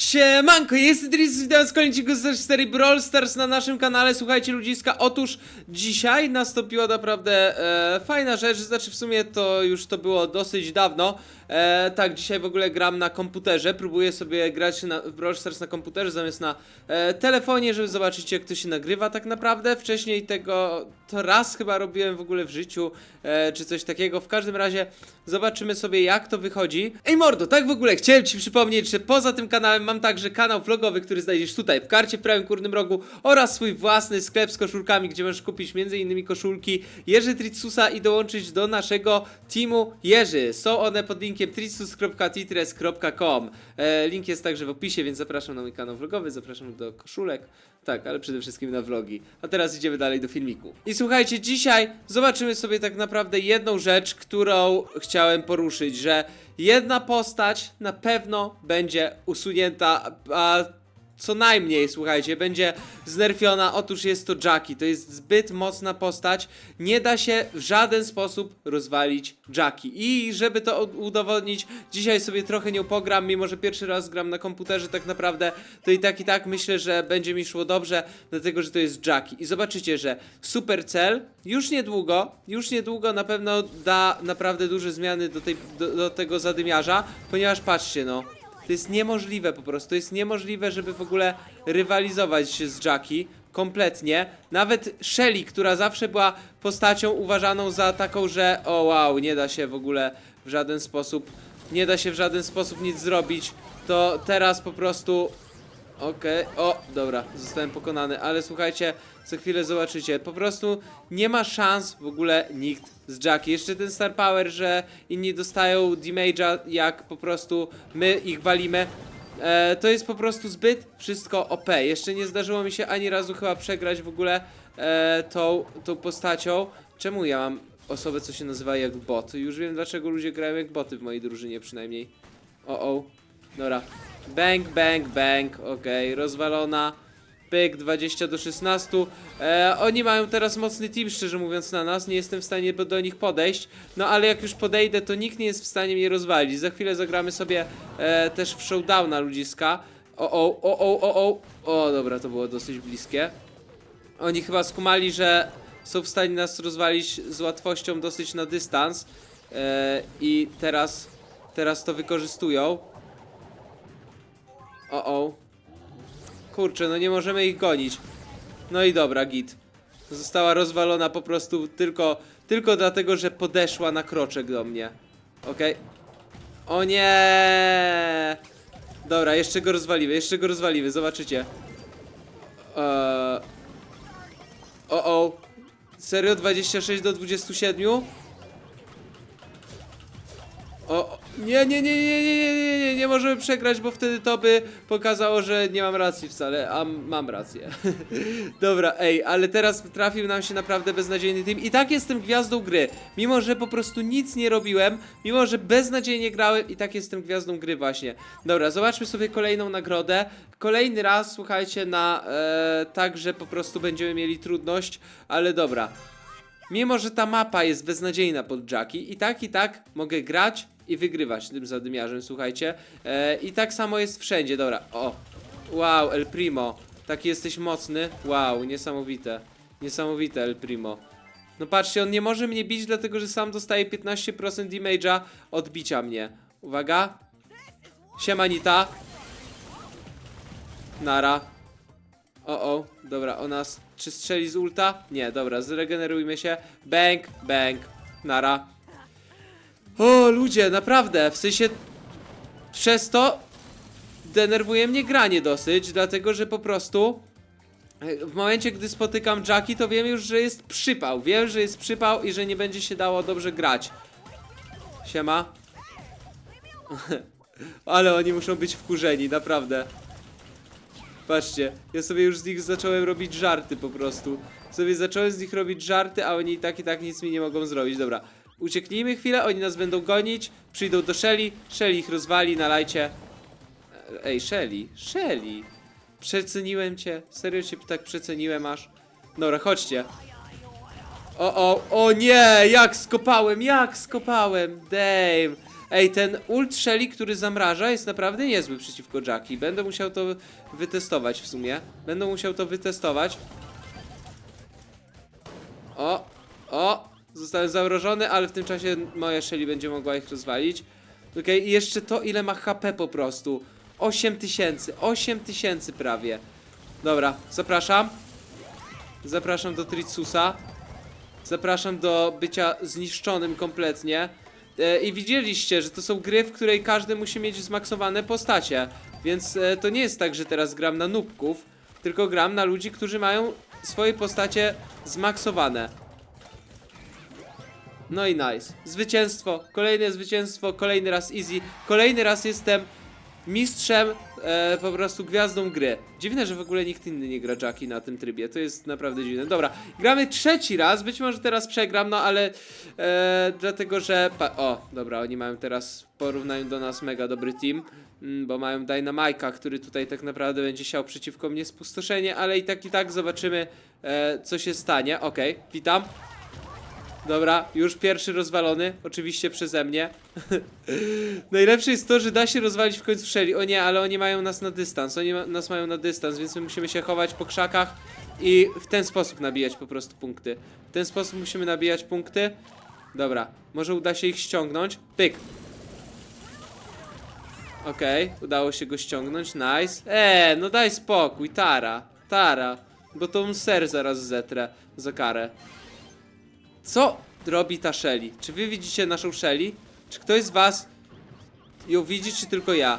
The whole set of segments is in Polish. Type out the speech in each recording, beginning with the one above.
Siemanko, jest Dries, witam z kolejnego z serii Brawl Stars na naszym kanale. Słuchajcie ludziska, otóż dzisiaj nastąpiła naprawdę e, fajna rzecz, znaczy w sumie to już to było dosyć dawno. E, tak, dzisiaj w ogóle gram na komputerze, próbuję sobie grać na, w Brawl Stars na komputerze zamiast na e, telefonie, żeby zobaczyć jak to się nagrywa tak naprawdę. Wcześniej tego, to raz chyba robiłem w ogóle w życiu, e, czy coś takiego. W każdym razie zobaczymy sobie jak to wychodzi. Ej mordo, tak w ogóle chciałem ci przypomnieć, że poza tym kanałem mam także kanał vlogowy, który znajdziesz tutaj w karcie w prawym górnym rogu oraz swój własny sklep z koszulkami, gdzie możesz kupić m.in. koszulki Jerzy Tritsusa i dołączyć do naszego teamu Jerzy. Są one pod linkiem tritsus.titres.com e, Link jest także w opisie, więc zapraszam na mój kanał vlogowy, zapraszam do koszulek, tak, ale przede wszystkim na vlogi. A teraz idziemy dalej do filmiku. I słuchajcie, dzisiaj zobaczymy sobie tak naprawdę jedną rzecz, którą chciałem poruszyć, że jedna postać na pewno będzie usunięta, a co najmniej, słuchajcie, będzie znerfiona. Otóż jest to Jackie. To jest zbyt mocna postać. Nie da się w żaden sposób rozwalić Jackie. I żeby to udowodnić, dzisiaj sobie trochę nią pogram, mimo że pierwszy raz gram na komputerze tak naprawdę, to i tak i tak myślę, że będzie mi szło dobrze, dlatego że to jest Jackie. I zobaczycie, że Supercell już niedługo, już niedługo na pewno da naprawdę duże zmiany do, tej, do, do tego zadymiarza, ponieważ patrzcie no, to jest niemożliwe po prostu. To jest niemożliwe, żeby w ogóle rywalizować się z Jackie. Kompletnie. Nawet Shelly, która zawsze była postacią uważaną za taką, że o wow, nie da się w ogóle w żaden sposób, nie da się w żaden sposób nic zrobić, to teraz po prostu Okej, o, dobra, zostałem pokonany, ale słuchajcie, za chwilę zobaczycie, po prostu nie ma szans w ogóle nikt z Jackie. Jeszcze ten Star Power, że inni dostają damage'a, jak po prostu my ich walimy. E, to jest po prostu zbyt wszystko OP. Jeszcze nie zdarzyło mi się ani razu chyba przegrać w ogóle e, tą, tą postacią. Czemu ja mam osobę, co się nazywa jak bot? Już wiem, dlaczego ludzie grają jak boty w mojej drużynie przynajmniej. O, o. Dobra. Bang, bang, bang. Okej, rozwalona. Pyk, 20 do 16. E, oni mają teraz mocny team, szczerze mówiąc, na nas. Nie jestem w stanie do- nich podejść. No ale jak już podejdę, to nikt nie jest w stanie mnie rozwalić. Za chwilę zagramy sobie e, też w showdowna ludziska. O, o, o, o, o, o. O, dobra, to było dosyć bliskie. Oni chyba skumali, że są w stanie nas rozwalić z łatwością dosyć na dystans. E, I teraz, teraz to wykorzystują. O, o. Kurczę, no nie możemy ich gonić. No i dobra, git. Została rozwalona po prostu tylko, tylko dlatego, że podeszła na kroczek do mnie. Okej. O nie! Dobra, jeszcze go rozwalimy, jeszcze go rozwalimy, zobaczycie. Eee... O, o. Serio? 26 do 27? O, nie, nie, nie, nie, nie, nie, nie, nie, nie możemy przegrać, bo wtedy to by pokazało, że nie mam racji wcale, a mam rację. Dobra, ej, ale teraz trafił nam się naprawdę beznadziejny team i tak jestem gwiazdą gry. Mimo, że po prostu nic nie robiłem, mimo, że beznadziejnie grałem i tak jestem gwiazdą gry właśnie. Dobra, zobaczmy sobie kolejną nagrodę. Kolejny raz, słuchajcie, na e, tak, że po prostu będziemy mieli trudność, ale dobra. Mimo, że ta mapa jest beznadziejna pod Jackie, i tak, i tak mogę grać i wygrywać tym zadymiarzem, słuchajcie. E, I tak samo jest wszędzie, dobra. O, wow, El Primo. Taki jesteś mocny. Wow, niesamowite. Niesamowite, El Primo. No patrzcie, on nie może mnie bić, dlatego że sam dostaje 15% damage'a od bicia mnie. Uwaga. Siemanita. Nara. O, o, dobra, ona czy strzeli z ulta? Nie, dobra, zregenerujmy się. Bang, bang, nara. O, ludzie, naprawdę, w sensie przez to denerwuje mnie granie dosyć, dlatego że po prostu e, w momencie, gdy spotykam Jackie, to wiem już, że jest przypał. Wiem, że jest przypał i że nie będzie się dało dobrze grać. Siema. Ale oni muszą być wkurzeni, naprawdę. Patrzcie, ja sobie już z nich zacząłem robić żarty po prostu. Sobie zacząłem z nich robić żarty, a oni i tak i tak nic mi nie mogą zrobić. Dobra, ucieknijmy chwilę, oni nas będą gonić, przyjdą do Shelly, Shelly ich rozwali, nalajcie. Ej, Shelly, Shelly. Przeceniłem cię, serio cię tak przeceniłem aż. Dobra, chodźcie. O, o, o nie, jak skopałem, jak skopałem, damn. Ej, ten ult Shelly, który zamraża, jest naprawdę niezły przeciwko Jackie. Będę musiał to wytestować w sumie. Będę musiał to wytestować. O, zostałem zamrożony, ale w tym czasie moja Shelly będzie mogła ich rozwalić. Okej, i jeszcze to, ile ma HP po prostu. 8 tysięcy, 8 tysięcy prawie. Dobra, zapraszam. Zapraszam do Tritsusa. Zapraszam do bycia zniszczonym kompletnie. E, I widzieliście, że to są gry, w której każdy musi mieć zmaksowane postacie. Więc e, to nie jest tak, że teraz gram na nubków, tylko gram na ludzi, którzy mają swoje postacie zmaksowane. No i nice. Zwycięstwo, kolejne zwycięstwo, kolejny raz easy, kolejny raz jestem mistrzem, e, po prostu gwiazdą gry. Dziwne, że w ogóle nikt inny nie gra Jackie na tym trybie, to jest naprawdę dziwne. Dobra, gramy trzeci raz, być może teraz przegram, no ale e, dlatego, że... O, dobra, oni mają teraz w porównaniu do nas mega dobry team, mm, bo mają Dynamike'a, który tutaj tak naprawdę będzie siał przeciwko mnie spustoszenie, ale i tak i tak zobaczymy, e, co się stanie. Okej, witam. Dobra, już pierwszy rozwalony, oczywiście przeze mnie. Najlepsze jest to, że da się rozwalić w końcu Shelly. O nie, ale oni mają nas na dystans, oni ma nas mają na dystans, więc my musimy się chować po krzakach i w ten sposób nabijać po prostu punkty. W ten sposób musimy nabijać punkty. Dobra, może uda się ich ściągnąć. Pyk. Okej, udało się go ściągnąć, nice. Eee, no daj spokój, Tara, Tara, bo to ser zaraz zetrę za karę. Co robi ta Shelly? Czy wy widzicie naszą Shelly? Czy ktoś z was ją widzi, czy tylko ja?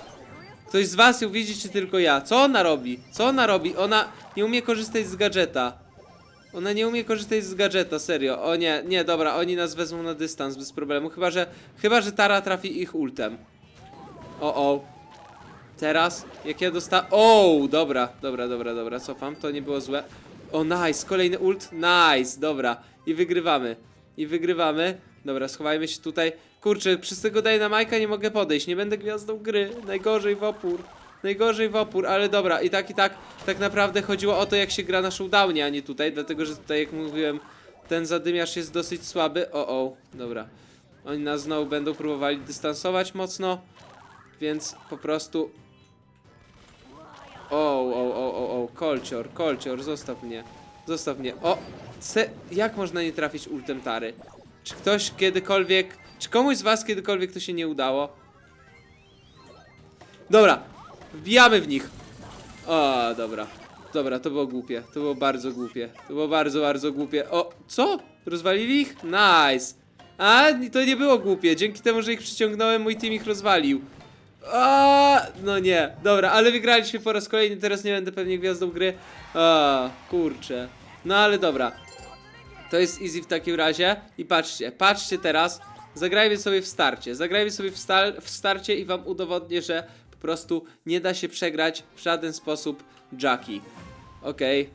Ktoś z was ją widzi, czy tylko ja? Co ona robi? Co ona robi? Ona nie umie korzystać z gadżeta. Ona nie umie korzystać z gadżeta, serio. O nie, nie, dobra, oni nas wezmą na dystans bez problemu. Chyba, że, chyba, że Tara trafi ich ultem. O, o. Teraz, jak ja dosta... O, dobra, dobra, dobra, dobra, cofam, to nie było złe. O, nice, kolejny ult, nice, dobra. I wygrywamy, i wygrywamy. Dobra, schowajmy się tutaj. Kurczę, przez tego Dynamike'a nie mogę podejść, nie będę gwiazdą gry. Najgorzej w opór, najgorzej w opór, ale dobra, i tak, i tak, tak naprawdę chodziło o to, jak się gra na showdownie, a nie tutaj, dlatego, że tutaj, jak mówiłem, ten zadymiarz jest dosyć słaby. O, o, dobra. Oni nas znowu będą próbowali dystansować mocno, więc po prostu o, o, o, o, o, kolcior, kolcior, zostaw mnie. Zostaw mnie. O, se, jak można nie trafić ultem Tary? Czy ktoś kiedykolwiek, czy komuś z was kiedykolwiek to się nie udało? Dobra, wbijamy w nich. O, dobra. Dobra, to było głupie. To było bardzo głupie. To było bardzo, bardzo głupie. O, co? Rozwalili ich? Nice. A, to nie było głupie. Dzięki temu, że ich przyciągnąłem, mój team ich rozwalił. A, no nie, dobra, ale wygraliśmy po raz kolejny, teraz nie będę pewnie gwiazdą gry. A, kurczę. No ale dobra. To jest easy w takim razie. I patrzcie, patrzcie teraz. Zagrajmy sobie w starcie. Zagrajmy sobie w, sta w starcie i wam udowodnię, że po prostu nie da się przegrać w żaden sposób Jackie. Okej.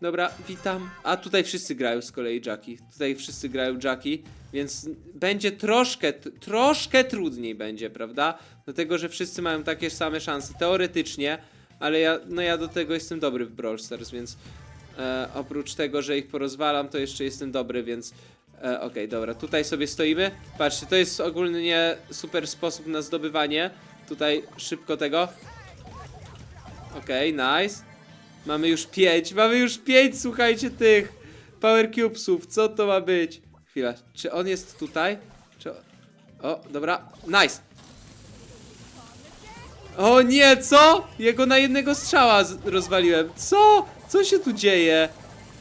Dobra, witam. A tutaj wszyscy grają z kolei Jackie. Tutaj wszyscy grają Jackie, więc będzie troszkę, troszkę trudniej będzie, prawda? Dlatego, że wszyscy mają takie same szanse, teoretycznie, ale ja, no ja do tego jestem dobry w Brawl Stars, więc e, oprócz tego, że ich porozwalam, to jeszcze jestem dobry, więc e, okej, dobra, tutaj sobie stoimy. Patrzcie, to jest ogólnie super sposób na zdobywanie. Tutaj szybko tego. Okej, nice. Mamy już pięć, mamy już pięć, słuchajcie tych Power Cubesów, co to ma być? Chwila, czy on jest tutaj? Czy... O, dobra, nice. O nie, co? Jego na jednego strzała rozwaliłem. Co? Co się tu dzieje?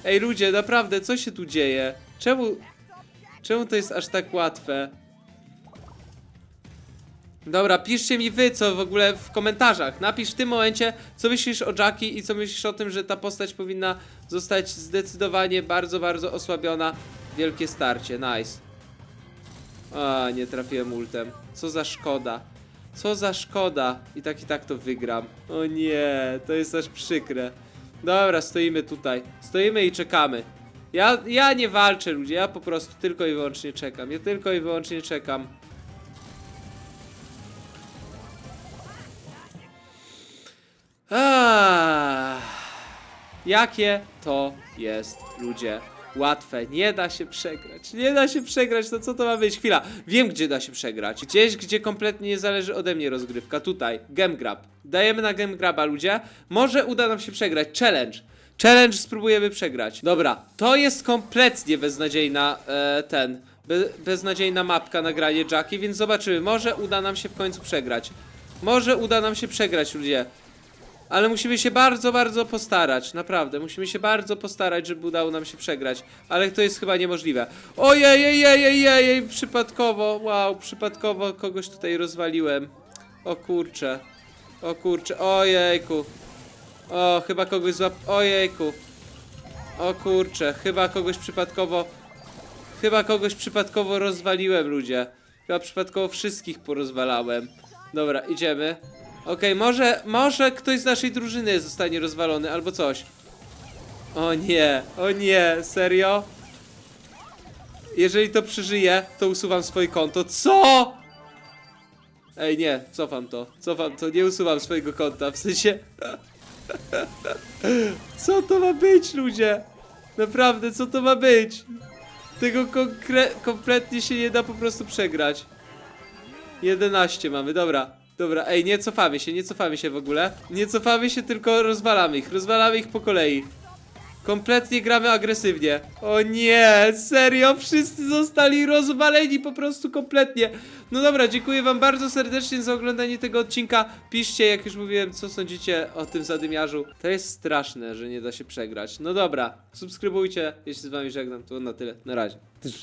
Ej ludzie, naprawdę, co się tu dzieje? Czemu... Czemu to jest aż tak łatwe? Dobra, piszcie mi wy, co w ogóle w komentarzach. Napisz w tym momencie, co myślisz o Jackie i co myślisz o tym, że ta postać powinna zostać zdecydowanie bardzo, bardzo osłabiona. Wielkie starcie, nice. A, nie trafiłem ultem. Co za szkoda. Co za szkoda. I tak i tak to wygram. O nie, to jest aż przykre. Dobra, stoimy tutaj. Stoimy i czekamy. Ja, ja nie walczę, ludzie. Ja po prostu tylko i wyłącznie czekam. Ja tylko i wyłącznie czekam. Jakie to jest, ludzie. łatwe. Nie da się przegrać. Nie da się przegrać. No co to ma być? Chwila. Wiem, gdzie da się przegrać. Gdzieś, gdzie kompletnie nie zależy ode mnie rozgrywka. Tutaj. Game grab. Dajemy na game graba, ludzie. Może uda nam się przegrać. Challenge. Challenge spróbujemy przegrać. Dobra, to jest kompletnie beznadziejna e, ten. Be, beznadziejna mapka nagranie Jackie, więc zobaczymy. Może uda nam się w końcu przegrać. Może uda nam się przegrać, ludzie. Ale musimy się bardzo, bardzo postarać. Naprawdę, musimy się bardzo postarać, żeby udało nam się przegrać. Ale to jest chyba niemożliwe. Ojej, ojej, ojej, ojej, przypadkowo, wow, przypadkowo kogoś tutaj rozwaliłem. O kurcze. O kurcze, ojejku. O, chyba kogoś złap... Ojejku. O kurcze, chyba kogoś przypadkowo... Chyba kogoś przypadkowo rozwaliłem, ludzie. Chyba przypadkowo wszystkich porozwalałem. Dobra, idziemy. Okej, może, może ktoś z naszej drużyny zostanie rozwalony, albo coś. O nie, o nie, serio? Jeżeli to przeżyje, to usuwam swoje konto. Co? Ej, nie, cofam to, cofam to, nie usuwam swojego konta, w sensie... Co to ma być, ludzie? Naprawdę, co to ma być? Tego kompletnie się nie da po prostu przegrać. 11 mamy, dobra. Dobra, ej, nie cofamy się, nie cofamy się w ogóle. Nie cofamy się, tylko rozwalamy ich. Rozwalamy ich po kolei. Kompletnie gramy agresywnie. O nie, serio, wszyscy zostali rozwaleni po prostu kompletnie. No dobra, dziękuję wam bardzo serdecznie za oglądanie tego odcinka. Piszcie, jak już mówiłem, co sądzicie o tym zadymiarzu. To jest straszne, że nie da się przegrać. No dobra, subskrybujcie, jeśli z wami żegnam, to na tyle. Na razie.